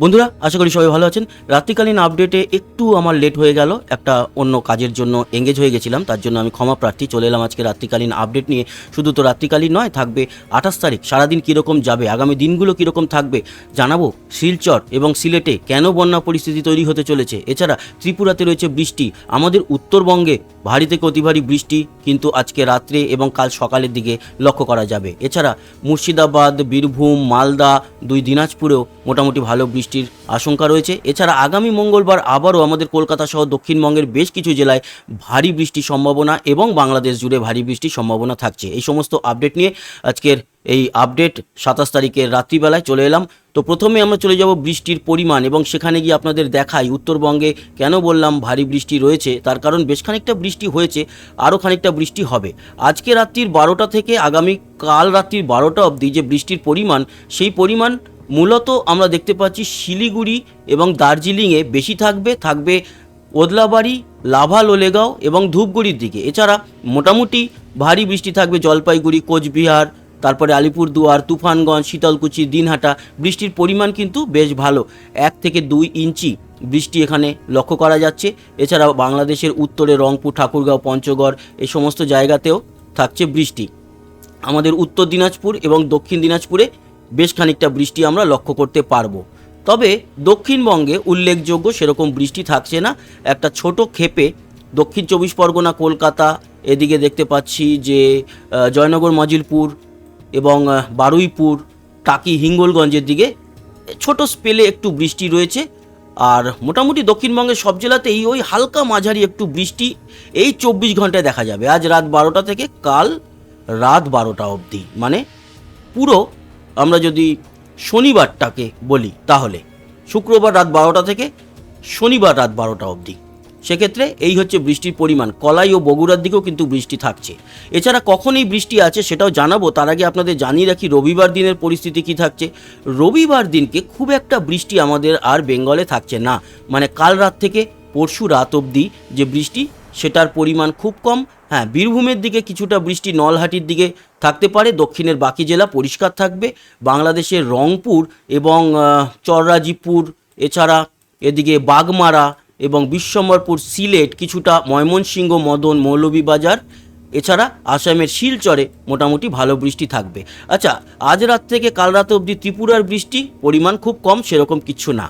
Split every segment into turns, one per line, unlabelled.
বন্ধুরা, আশা করি সবাই ভালো আছেন। রাত্রিকালীন আপডেটে একটু আমার লেট হয়ে গেল, একটা অন্য কাজের জন্য এঙ্গেজ হয়ে গেছিলাম, তার জন্য আমি ক্ষমা প্রার্থী চলে এলাম আজকে রাত্রিকালীন আপডেট নিয়ে। শুধু তো রাত্রিকালীন নয়, থাকবে আঠাশ তারিখ, সারাদিন কীরকম যাবে, আগামী দিনগুলো কীরকম থাকবে, জানাব শিলচর এবং সিলেটে কেন বন্যা পরিস্থিতি তৈরি হতে চলেছে। এছাড়া ত্রিপুরাতে রয়েছে বৃষ্টি, আমাদের উত্তরবঙ্গে ভারী থেকে অতি ভারী বৃষ্টি কিন্তু আজকে রাত্রে এবং কাল সকালের দিকে লক্ষ্য করা যাবে। এছাড়া মুর্শিদাবাদ, বীরভূম, মালদা দুই দিনাজপুরেও মোটামুটি ভালো বৃষ্টির আশঙ্কা রয়েছে। এছাড়া আগামী মঙ্গলবার আবারও আমাদের কলকাতা সহ দক্ষিণবঙ্গের বেশ কিছু জেলায় ভারী বৃষ্টির সম্ভাবনা এবং বাংলাদেশ জুড়ে ভারী বৃষ্টির সম্ভাবনা থাকছে। এই সমস্ত আপডেট নিয়ে আজকের এই আপডেট সাতাশ তারিখের রাত্রিবেলায় চলে এলাম। তো প্রথমে আমরা চলে যাব বৃষ্টির পরিমাণ এবং সেখানে গিয়ে আপনাদের দেখাই উত্তরবঙ্গে কেন বললাম ভারী বৃষ্টি রয়েছে, তার কারণ বেশ খানিকটা বৃষ্টি হয়েছে, আরও খানিকটা বৃষ্টি হবে। আজকে রাত্রির বারোটা থেকে আগামী কাল রাত্রির বারোটা অবধি যে বৃষ্টির পরিমাণ, সেই পরিমাণ মূলত আমরা দেখতে পাচ্ছি শিলিগুড়ি এবং দার্জিলিংয়ে বেশি থাকবে থাকবে ওদলাবাড়ি, লাভা, লোলেগাঁও এবং ধূপগুড়ির দিকে। এছাড়া মোটামুটি ভারী বৃষ্টি থাকবে জলপাইগুড়ি, কোচবিহার তারপরে আলিপুরদুয়ার তুফানগঞ্জ, শীতলকুচি, দিনহাটা, বৃষ্টির পরিমাণ কিন্তু বেশ ভালো। এক থেকে দুই ইঞ্চি বৃষ্টি এখানে লক্ষ্য করা যাচ্ছে। এছাড়া বাংলাদেশের উত্তরে রংপুর, ঠাকুরগাঁও, পঞ্চগড় এই সমস্ত জায়গাতেও থাকছে বৃষ্টি। আমাদের উত্তর দিনাজপুর এবং দক্ষিণ দিনাজপুরে বেশ খানিকটা বৃষ্টি আমরা লক্ষ্য করতে পারব। তবে দক্ষিণবঙ্গে উল্লেখযোগ্য সেরকম বৃষ্টি থাকছে না। একটা ছোট ক্ষেপে দক্ষিণ চব্বিশ পরগনা, কলকাতা, এদিকে দেখতে পাচ্ছি যে জয়নগর, মজিলপুর এবং বারুইপুর, টাকি, হিঙ্গলগঞ্জের দিকে ছোট স্পেলে একটু বৃষ্টি রয়েছে। আর মোটামুটি দক্ষিণবঙ্গের সব জেলাতেই ওই হালকা মাঝারি একটু বৃষ্টি এই চব্বিশ ঘন্টায় দেখা যাবে। আজ রাত বারোটা থেকে কাল রাত বারোটা অবধি। মানে পুরো আমরা যদি শনিবারটাকে বলি তাহলে, শুক্রবার রাত বারোটা থেকে শনিবার রাত বারোটা অবধি। সেক্ষেত্রে এই হচ্ছে বৃষ্টির পরিমাণ। কলাই ও বগুড়ার দিকেও কিন্তু বৃষ্টি থাকছে। এছাড়া কখন এই বৃষ্টি আছে সেটাও জানাব, তার আগে আপনাদের জানিয়ে রাখি রবিবার দিনের পরিস্থিতি কি থাকছে। রবিবার দিনকে খুব একটা বৃষ্টি আমাদের আর বেঙ্গলে থাকছে না। মানে কাল রাত থেকে পরশু রাত অবধি যে বৃষ্টি, সেটার পরিমাণ খুব কম। হ্যাঁ বীরভূমের দিকে কিছুটা বৃষ্টি নলহাটির দিকে থাকতে পারে, দক্ষিণের বাকি জেলা পরিষ্কার থাকবে। বাংলাদেশের রংপুর এবং চররাজিপুর, এছাড়া এদিকে বাগমারা এবং বিশ্বম্বরপুর সিলেট কিছুটা ময়মনসিংহ, মদন, মৌলভীবাজার, এছাড়া আসামের শিলচরে মোটামুটি ভালো বৃষ্টি থাকবে। আচ্ছা আজ রাত থেকে কাল রাত অবধি ত্রিপুরার বৃষ্টি, পরিমাণ খুব কম, সেরকম কিছু না।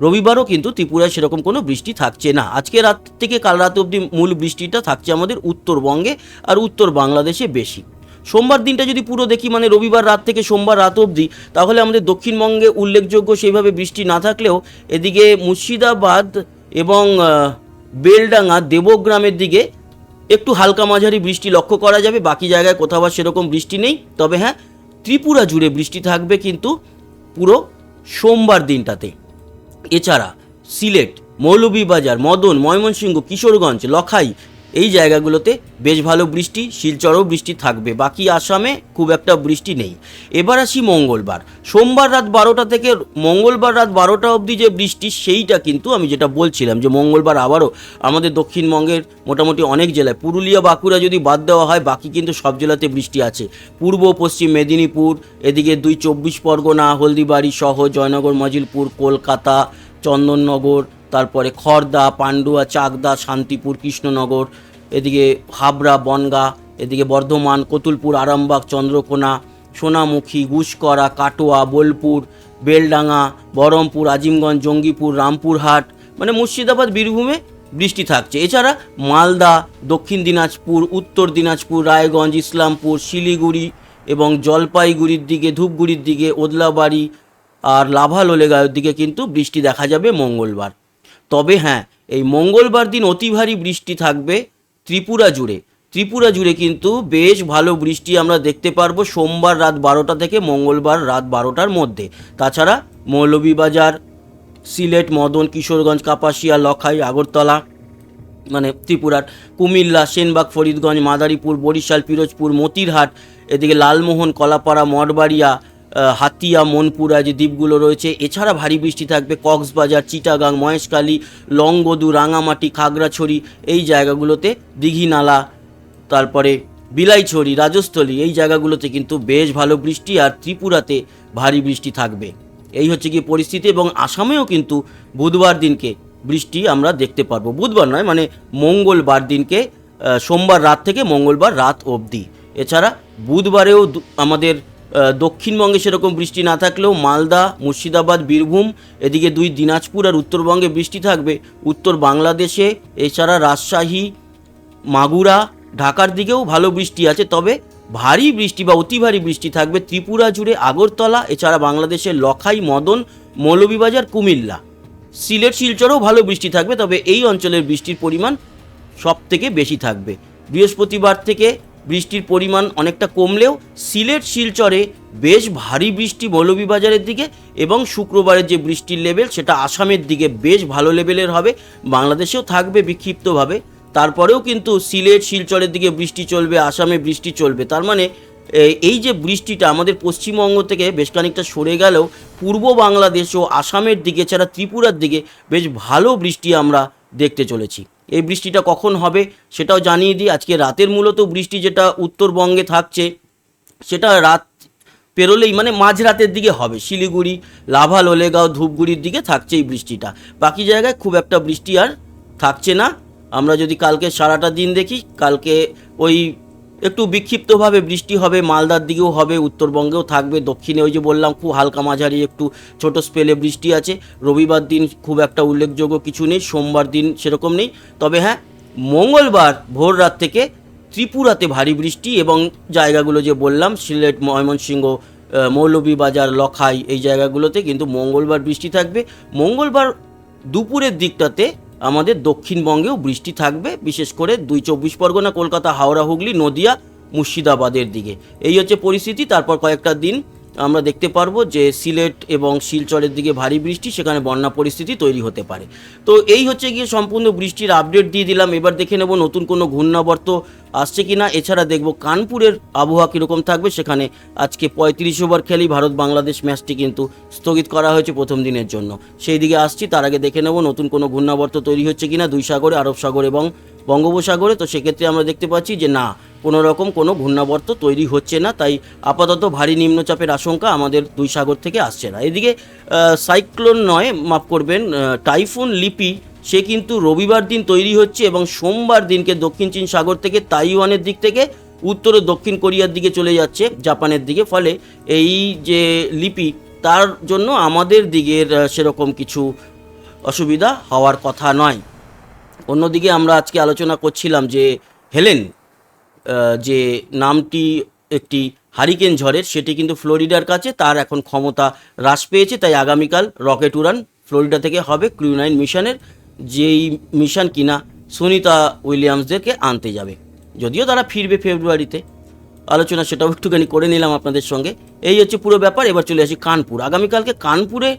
রবিবারও কিন্তু ত্রিপুরায় সেরকম কোনো বৃষ্টি থাকছে না। আজকে রাত থেকে কাল রাত অবধি মূল বৃষ্টিটা থাকছে আমাদের উত্তরবঙ্গে, আর উত্তর বাংলাদেশে বেশি। সোমবার দিনটা যদি পুরো দেখি মানে রবিবার রাত থেকে সোমবার রাত অবধি, তাহলে আমাদের দক্ষিণবঙ্গে উল্লেখযোগ্য সেইভাবে বৃষ্টি না থাকলেও এদিকে মুর্শিদাবাদ এবং বেলডাঙ্গা, দেবগ্রামের দিকে একটু হালকা মাঝারি বৃষ্টি লক্ষ্য করা যাবে। বাকি জায়গায় কোথাও আর সেরকম বৃষ্টি নেই। তবে হ্যাঁ ত্রিপুরা জুড়ে বৃষ্টি থাকবে কিন্তু পুরো সোমবার দিনটাতে। এছাড়া সিলেট, মৌলভীবাজার, মদন, ময়মনসিংহ, কিশোরগঞ্জ, লখাই এই জায়গাগুলোতে বেশ ভালো বৃষ্টি, শিলচরেও বৃষ্টি থাকবে। বাকি আসামে খুব একটা বৃষ্টি নেই। এবার আসি মঙ্গলবার। সোমবার রাত বারোটা থেকে মঙ্গলবার রাত বারোটা অবধি যে বৃষ্টি, সেইটা কিন্তু আমি যেটা বলছিলাম যে মঙ্গলবার আবারও আমাদের দক্ষিণবঙ্গের মোটামুটি অনেক জেলায়, পুরুলিয়া, বাঁকুড়া যদি বাদ দেওয়া হয়, বাকি কিন্তু সব জেলাতে বৃষ্টি আছে। পূর্ব, পশ্চিম মেদিনীপুর, এদিকে দুই চব্বিশ পরগনা, হলদিবাড়ি সহ জয়নগর, মজিলপুর, কলকাতা, চন্দননগর তারপরে খড়দা পান্ডুয়া, চাকদা, শান্তিপুর, কৃষ্ণনগর, এদিকে হাবড়া, বনগা, এদিকে বর্ধমান, কতুলপুর, আরামবাগ, চন্দ্রকোনা, সোনামুখী, গুসকরা, কাটোয়া, বোলপুর, বেলডাঙ্গা, বহরমপুর, আজিমগঞ্জ, জঙ্গিপুর, রামপুরহাট মানে মুর্শিদাবাদ, বীরভূমে বৃষ্টি থাকছে। এছাড়া মালদা, দক্ষিণ দিনাজপুর, উত্তর দিনাজপুর, রায়গঞ্জ, ইসলামপুর, শিলিগুড়ি এবং জলপাইগুড়ির দিকে, ধূপগুড়ির দিকে, ওদলাবাড়ি আর লাভা লোলেগাঁওয়ের দিকে কিন্তু বৃষ্টি দেখা যাবে মঙ্গলবার। তবে হ্যাঁ এই মঙ্গলবার দিন অতি ভারী বৃষ্টি থাকবে ত্রিপুরা জুড়ে। ত্রিপুরা জুড়ে কিন্তু বেশ ভালো বৃষ্টি আমরা দেখতে পারব সোমবার রাত বারোটা থেকে মঙ্গলবার রাত বারোটার মধ্যে। তাছাড়া মৌলভীবাজার, সিলেট, মদন, কিশোরগঞ্জ, কাপাসিয়া, লখাই, আগরতলা মানে ত্রিপুরার কুমিল্লা, সেনবাগ, ফরিদগঞ্জ, মাদারীপুর, বরিশাল, পিরোজপুর, মতিরহাট, এদিকে লালমোহন, কলাপাড়া, মঠবাড়িয়া হাতিয়া, মনপুরা যে দ্বীপগুলো রয়েছে, এছাড়া ভারী বৃষ্টি থাকবে কক্সবাজার, চিটাগাং, মহেশখালী, লংগদু, রাঙামাটি, খাগড়াছড়ি, এই জায়গাগুলোতে দিঘিনালা তারপরে বিলাইছড়ি, রাজস্থলী, এই জায়গাগুলোতে কিন্তু বেশ ভালো বৃষ্টি আর ত্রিপুরাতে ভারী বৃষ্টি থাকবে। এই হচ্ছে কি পরিস্থিতি এবং আসামেও কিন্তু বুধবার দিনকে বৃষ্টি আমরা দেখতে পারব। বুধবার নয় মানে মঙ্গলবার দিনকে সোমবার রাত থেকে মঙ্গলবার রাত অবধি। এছাড়া বুধবারেও আমাদের দক্ষিণবঙ্গে সেরকম বৃষ্টি না থাকলেও মালদা, মুর্শিদাবাদ, বীরভূম, এদিকে দুই দিনাজপুর আর উত্তরবঙ্গে বৃষ্টি থাকবে। উত্তর বাংলাদেশে, এছাড়া রাজশাহী, মাগুরা, ঢাকার দিকেও ভালো বৃষ্টি আছে, তবে ভারী বৃষ্টি বা অতি ভারী বৃষ্টি থাকবে ত্রিপুরা জুড়ে আগরতলা, এছাড়া বাংলাদেশের লখাই, মদন, মৌলভীবাজার, কুমিল্লা। সিলেট, শিলচরেও ভালো বৃষ্টি থাকবে, তবে এই অঞ্চলের বৃষ্টির পরিমাণ সব থেকে বেশি থাকবে। বৃহস্পতিবার থেকে বৃষ্টির পরিমাণ অনেকটা কমলেও সিলেট শিলচরে বেশ ভারী বৃষ্টি মৌলভীবাজারের দিকে এবং শুক্রবারের যে বৃষ্টির লেভেল, সেটা আসামের দিকে বেশ ভালো লেভেলের হবে, বাংলাদেশেও থাকবে বিক্ষিপ্তভাবে। তারপরেও কিন্তু সিলেট, শিলচরের দিকে বৃষ্টি চলবে, আসামে বৃষ্টি চলবে। তার মানে এই যে বৃষ্টিটা আমাদের পশ্চিমবঙ্গ থেকে বেশ খানিকটা সরে গেলেও পূর্ব বাংলাদেশ ও আসামের দিকে ছাড়া ত্রিপুরার দিকে বেশ ভালো বৃষ্টি আমরা দেখতে চলেছি। এই বৃষ্টিটা কখন হবে সেটাও জানিয়ে দিই। আজকে রাতের মূলত বৃষ্টি যেটা উত্তরবঙ্গে থাকছে, সেটা রাত পেরোলেই মানে মাঝরাতের দিকে হবে। শিলিগুড়ি লাভা লোলেগাঁও ধূপগুড়ির দিকে থাকছে এই বৃষ্টিটা। বাকি জায়গায় খুব একটা বৃষ্টি আর থাকছে না। আমরা যদি কালকে সারাটা দিন দেখি, কালকে ওই একটু বিক্ষিপ্তভাবে বৃষ্টি হবে, মালদার দিকেও হবে, উত্তরবঙ্গেও থাকবে, দক্ষিণে ওই যে বললাম, খুব হালকা মাঝারি একটু ছোট স্পেলে বৃষ্টি আছে। রবিবার দিন খুব একটা উল্লেখযোগ্য কিছু নেই, সোমবার দিন সেরকম নেই। তবে হ্যাঁ মঙ্গলবার ভোর রাত থেকে ত্রিপুরাতে ভারী বৃষ্টি এবং জায়গাগুলো যে বললাম, সিলেট, ময়মনসিংহ মৌলভীবাজার, লখাই, এই জায়গাগুলোতে কিন্তু মঙ্গলবার বৃষ্টি থাকবে। মঙ্গলবার দুপুরের দিকটাতে আমাদের দক্ষিণবঙ্গেও বৃষ্টি থাকবে, বিশেষ করে দুই চব্বিশ পরগনা, কলকাতা, হাওড়া, হুগলি, নদিয়া, মুর্শিদাবাদের দিকে। এই হচ্ছে পরিস্থিতি, তারপর কয়েকটা দিন আমরা দেখতে পারব যে সিলেট এবং শিলচরের দিকে ভারী বৃষ্টি, সেখানে বন্যা পরিস্থিতি তৈরি হতে পারে। তো এই হচ্ছে গিয়ে সম্পূর্ণ বৃষ্টির আপডেট দিয়ে দিলাম। এবার দেখে নেব নতুন কোনো ঘূর্ণাবর্ত আসছে কি না এছাড়া দেখব কানপুরের আবহাওয়া কীরকম থাকবে, সেখানে আজকে পঁয়ত্রিশ ওভার খেলেই ভারত বাংলাদেশ ম্যাচটি কিন্তু স্থগিত করা হয়েছে প্রথম দিনের জন্য। সেই দিকে আসছি, তার আগে দেখে নেব নতুন কোনো ঘূর্ণাবর্ত তৈরি হচ্ছে কিনা। দুই সাগরে, আরব সাগর এবং বঙ্গোপসাগরে, তো সেক্ষেত্রে আমরা দেখতে পাচ্ছি যে না, কোনো রকম কোনো ঘূর্ণাবর্ত তৈরি হচ্ছে না, তাই আপাতত ভারী নিম্নচাপের আশঙ্কা আমাদের দুই সাগর থেকে আসছে না। এদিকে সাইক্লোন নয়, মাফ করবেন টাইফুন লিপি, সে কিন্তু রবিবার দিন তৈরি হচ্ছে এবং সোমবার দিনকে দক্ষিণ চীন সাগর থেকে তাইওয়ানের দিক থেকে উত্তর ও দক্ষিণ কোরিয়ার দিকে চলে যাচ্ছে, জাপানের দিকে। ফলে এই যে লিপি, তার জন্য আমাদের দিকের সেরকম কিছু অসুবিধা হওয়ার কথা নয়। অন্যদিকে আমরা আজকে আলোচনা করছিলাম যে হেলেন যে নামটি একটি হারিকেন ঝড়ের, সেটি কিন্তু ফ্লোরিডার কাছে তার এখন ক্ষমতা হ্রাস পেয়েছে, তাই আগামীকাল রকেট উড়ান ফ্লোরিডা থেকে হবে ক্রু নাইন মিশনের, যেই মিশন কিনা সুনিতা উইলিয়ামসদেরকে আনতে যাবে। যদিও তারা ফিরবে ফেব্রুয়ারিতে। আলোচনা সেটাও একটুখানি করে নিলাম আপনাদের সঙ্গে। এই হচ্ছে পুরো ব্যাপার, এবার চলে আসি কানপুর। আগামীকালকে কানপুরে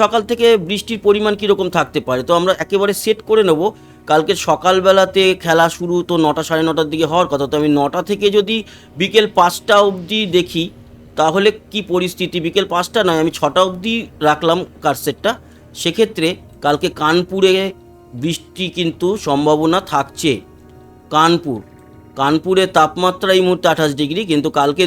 সকাল থেকে বৃষ্টির পরিমাণ কীরকম থাকতে পারে, তো আমরা একেবারে সেট করে নেব। কালকে সকালবেলাতে খেলা শুরু তো নটা সাড়ে নটার দিকে হওয়ার কথা, তো আমি নটা থেকে যদি বিকেল পাঁচটা অবধি দেখি, তাহলে কি পরিস্থিতি? বিকেল পাঁচটা নয়, আমি ছটা অবধি রাখলাম কারসেটটা সেক্ষেত্রে কালকে কানপুরে বৃষ্টি কিন্তু সম্ভাবনা থাকছে। কানপুর, কানপুরে তাপমাত্রা এই মুহূর্তে আঠাশ ডিগ্রি, কিন্তু কালকে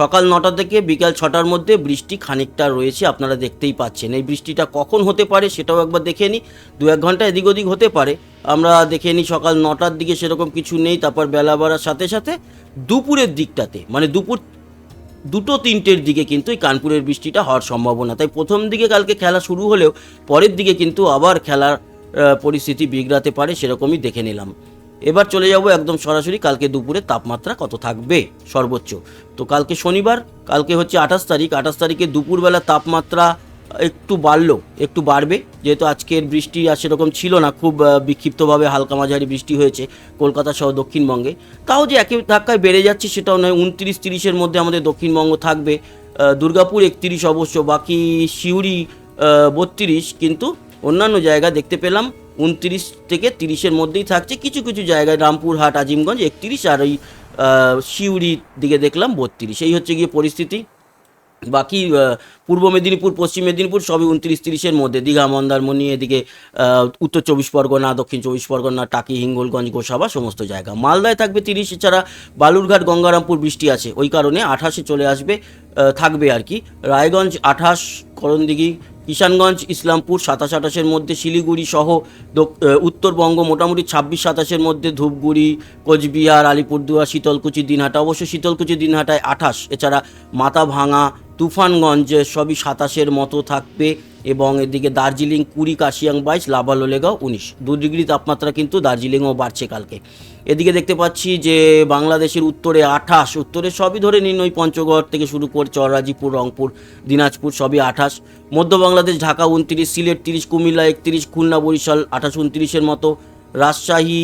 সকাল নটা থেকে বিকাল ছটার মধ্যে বৃষ্টি খানিকটা রয়েছে, আপনারা দেখতেই পাচ্ছেন। এই বৃষ্টিটা কখন হতে পারে সেটাও একবার দেখে নিই। দু এক ঘণ্টা এদিক ওদিক হতে পারে। আমরা দেখে নিই সকাল নটার দিকে সেরকম কিছু নেই, তারপর বেলা বাড়ার সাথে সাথে দুপুরের দিকটাতে মানে দুপুর দুটো তিনটের দিকে কিন্তু এই কানপুরের বৃষ্টিটা হওয়ার সম্ভাবনা। তাই প্রথম দিকে কালকে খেলা শুরু হলেও পরের দিকে কিন্তু আবার খেলার পরিস্থিতি বিগড়াতে পারে সেরকমই দেখে নিলাম। এবার চলে যাব একদম সরাসরি কালকে দুপুরে তাপমাত্রা কত থাকবে? সর্বোচ্চ। তো কালকে শনিবার, কালকে হচ্ছে আঠাশ তারিখ, আঠাশ তারিখে দুপুরবেলা তাপমাত্রা একটু বাড়লো, একটু বাড়বে। যেহেতু আজকের বৃষ্টি আর সেরকম ছিল না, খুব বিক্ষিপ্তভাবে হালকা মাঝারি বৃষ্টি হয়েছে কলকাতা সহ দক্ষিণবঙ্গে। তাও যে একই ধাক্কায় বেড়ে যাচ্ছে সেটাও নয়, উনত্রিশ তিরিশের মধ্যে আমাদের দক্ষিণবঙ্গ থাকবে। দুর্গাপুর একত্রিশ অবশ্য, বাকি সিউড়ি বত্রিশ। কিন্তু অন্যান্য জায়গা দেখতে পেলাম, উনত্রিশ থেকে তিরিশের মধ্যেই থাকছে। কিছু কিছু জায়গায় রামপুরহাট, আজিমগঞ্জ একত্রিশ আর ওই সিউড়ির দিকে দেখলাম বত্রিশ। এই হচ্ছে গিয়ে পরিস্থিতি। বাকি পূর্ব মেদিনীপুর, পশ্চিম মেদিনীপুর সবই উনত্রিশ তিরিশের মধ্যে। দীঘা, মন্দারমণি, এদিকে উত্তর চব্বিশ পরগনা, দক্ষিণ চব্বিশ পরগনা, টাকি হিঙ্গলগঞ্জ গোসাবা, সমস্ত জায়গা। মালদায় থাকবে তিরিশ, এছাড়া বালুরঘাট, গঙ্গারামপুর বৃষ্টি আছে। ওই কারণে আঠাশে চলে আসবে থাকবে আর কি। রায়গঞ্জ আঠাশ, করণদিঘি, কিষানগঞ্জ, ইসলামপুর সাতাশ, আঠাশের মধ্যে, শিলিগুড়ি সহ উত্তরবঙ্গ মোটামুটি ছাব্বিশ, সাতাশের মধ্যে, ধূপগুড়ি, কোচবিহার, আলিপুরদুয়ার, শীতলকুচি, দিনহাটা। অবশ্য শীতলকুচি, দিনহাটায় আঠাশ, এছাড়া মাথাভাঙা তুফানগঞ্জ সবই সাতাশের মতো থাকবে এবং এদিকে দার্জিলিং, কুড়ি, কাশিয়াং, বাইশ লাভা লোলেগাঁও উনিশ। দু ডিগ্রি তাপমাত্রা কিন্তু দার্জিলিংও বাড়ছে কালকে। এদিকে দেখতে পাচ্ছি যে বাংলাদেশের উত্তরে আঠাশ, উত্তরে সবই ধরে নিন ওই পঞ্চগড় থেকে শুরু করে চররাজিপুর, রংপুর, দিনাজপুর সবই আঠাশ। মধ্য বাংলাদেশ, ঢাকা উনত্রিশ, সিলেট তিরিশ, কুমিল্লা একত্রিশ, খুলনা, বরিশাল আঠাশ, উনত্রিশের মতো। রাজশাহী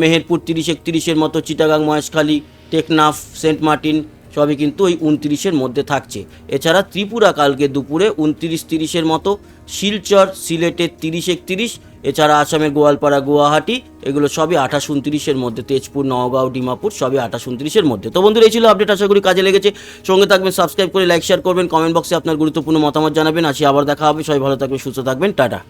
মেহেরপুর তিরিশ, একত্রিশের মতো, Chittagong, Maheshkhali, Teknaf, Saint Martin সবই কিন্তু ওই উনত্রিশের মধ্যে থাকছে। এছাড়া ত্রিপুরা কালকে দুপুরে উনত্রিশ তিরিশের মতো, শিলচর সিলেটের তিরিশ একত্রিশ, এছাড়া আসামের গোয়ালপাড়া, গুয়াহাটি, এগুলো সবই আঠাশ উনত্রিশের মধ্যে, তেজপুর, নওগাঁও, ডিমাপুর, সবই আঠাশ উনত্রিশের মধ্যে। তো বন্ধুরা, এই ছিল আপডেট আশা করি কাজে লেগেছে। সঙ্গে থাকবেন সাবস্ক্রাইব করে লাইক শেয়ার করবেন কমেন্ট বক্সে আপনার গুরুত্বপূর্ণ মতামত জানাবেন। আসি আবার দেখা হবে, সবাই ভালো থাকবেন, সুস্থ থাকবেন, টাটা।